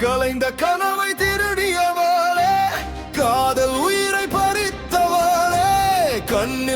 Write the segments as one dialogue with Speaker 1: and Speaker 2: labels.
Speaker 1: கலைந்த கனவை திருடியவாளே காதல் உயிரை பறித்தவாளே கண்ணில்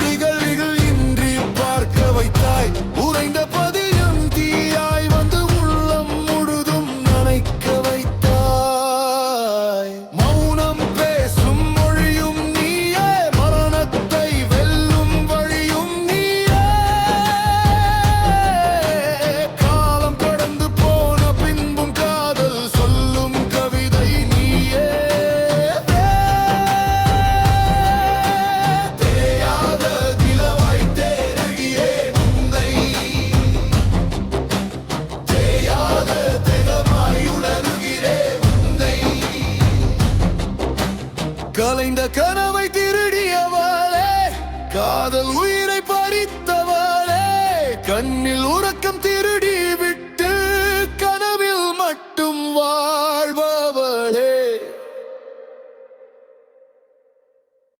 Speaker 1: கலைந்த கனவை திருடியவாளே காதல் உயிரை பறித்தவாளே கண்ணில் உறக்கம் திருடிய